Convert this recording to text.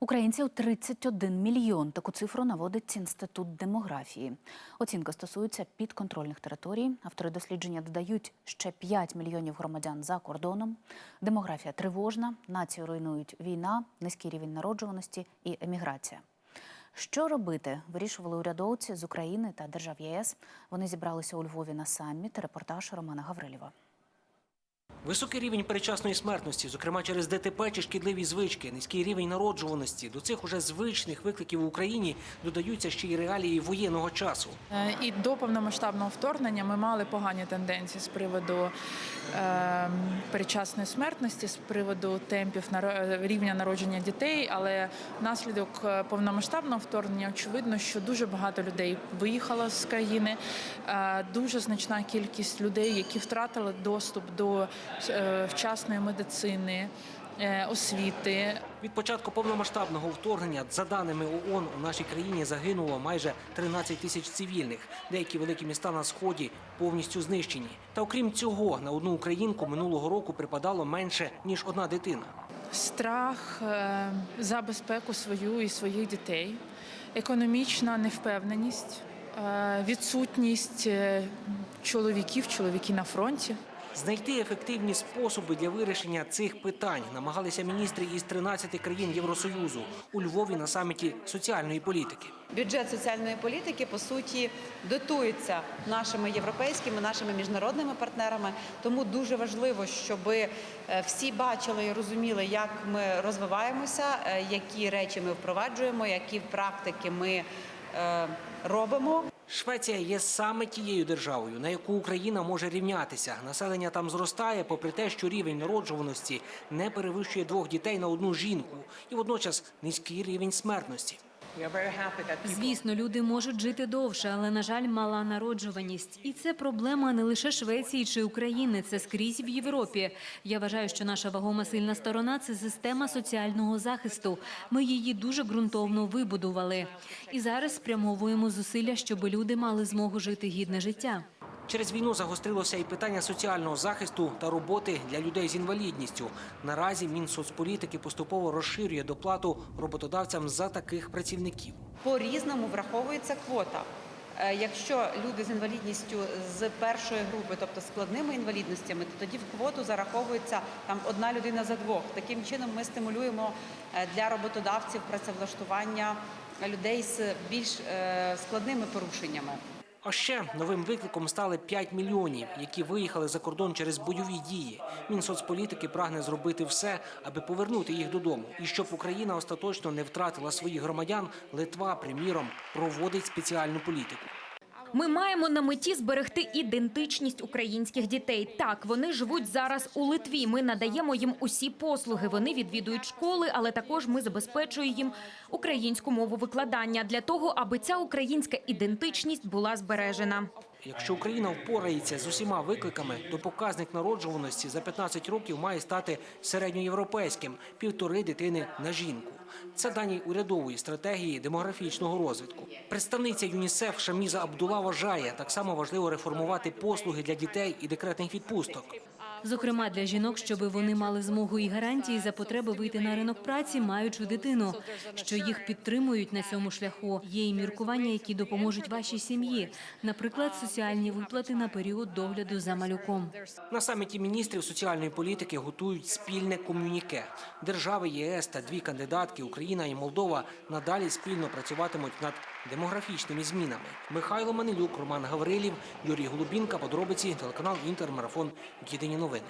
Українців 31 мільйон. Таку цифру наводить інститут демографії. Оцінка стосується підконтрольних територій. Автори дослідження додають ще 5 мільйонів громадян за кордоном. Демографія тривожна, націю руйнують війна, низький рівень народжуваності і еміграція. Що робити? Вирішували урядовці з України та держав ЄС. Вони зібралися у Львові на саміт. Репортаж Романа Гаврилєва. Високий рівень перечасної смертності, зокрема через ДТП чи шкідливі звички, низький рівень народжуваності. До цих уже звичних викликів в Україні додаються ще й реалії воєнного часу. Е, І до повномасштабного вторгнення ми мали погані тенденції з приводу передчасної смертності, з приводу темпів наро- рівня народження дітей. Але внаслідок е, повномасштабного вторгнення очевидно, що дуже багато людей виїхало з країни. Е, дуже значна кількість людей, які втратили доступ до е, вчасної медицини, е, освіти. Від початку повномасштабного вторгнення, за даними ООН, у нашій країні загинуло майже 13 тисяч цивільних. Деякі великі міста на сході повністю знищені. Та окрім цього, на одну українку минулого року припадало менше ніж одна дитина. страх е, за безпеку свою і своїх дітей, економічна невпевненість, е, відсутність е, чоловіків, чоловіки на фронті. Знайти ефективні способи для вирішення цих питань намагалися міністри із 13 країн Євросоюзу у Львові на саміті соціальної політики. Бюджет соціальної політики по суті дотується нашими європейськими, нашими міжнародними партнерами. Тому дуже важливо, щоб всі бачили і розуміли, як ми розвиваємося, е, які речі ми впроваджуємо, які практики ми е, робимо. Швеція є саме тією державою, на яку Україна може рівнятися. Населення там зростає, попри те, що рівень народжуваності не перевищує двох дітей на одну жінку, і водночас низький рівень смертності. Звісно, люди можуть жити довше, але на жаль, мала народжуваність. І це проблема не лише Швеції чи України, це скрізь в Європі. Я вважаю, що наша вагома сильна сторона це система соціального захисту. Ми її дуже ґрунтовно вибудували. І зараз спрямовуємо зусилля, щоб люди мали змогу жити гідне життя. Через війну загострилося і питання соціального захисту та роботи для людей з інвалідністю. Наразі Мінсоцполітики поступово розширює доплату роботодавцям за таких працівників. По-різному враховується квота. Е, Якщо люди з інвалідністю з першої групи, тобто складними інвалідностями, то тоді в квоту зараховується там одна людина за двох. Таким чином ми стимулюємо е, для роботодавців працевлаштування людей з більш е, складними порушеннями. А ще новим викликом стали 5 мільйонів, які виїхали за кордон через бойові дії. Мінсоцполітики прагне зробити все, аби повернути їх додому. І щоб Україна остаточно не втратила своїх громадян, Литва, приміром, проводить спеціальну політику. Ми маємо на меті зберегти ідентичність українських дітей. Так, вони живуть зараз у Литві. Ми надаємо їм усі послуги. Вони відвідують школи, але також ми забезпечуємо їм українську мову викладання для того, аби ця українська ідентичність була збережена. Якщо Україна впорається з усіма викликами, то показник народжуваності за 15 років має стати середньоєвропейським – півтори дитини на жінку. Це дані урядової стратегії демографічного розвитку. Представниця ЮНІСЕФ Шаміза Абдула вважає, так само важливо реформувати послуги для дітей і декретних відпусток. Зокрема, для жінок, щоб вони мали змогу і гарантії за потреби вийти на ринок праці, маючи дитину, що їх підтримують на цьому шляху. Є і міркування, які допоможуть вашій сім'ї, наприклад, соціальні виплати на період догляду за малюком. На саміті міністрів соціальної політики готують спільне ком'юніке. Держави ЄС та дві кандидатки Україна і Молдова надалі спільно працюватимуть над демографічними змінами. Михайло Манилюк, Роман Гаврилів, Юрій Голубінка. Подробиці телеканал Інтермарафон. Єдині новини.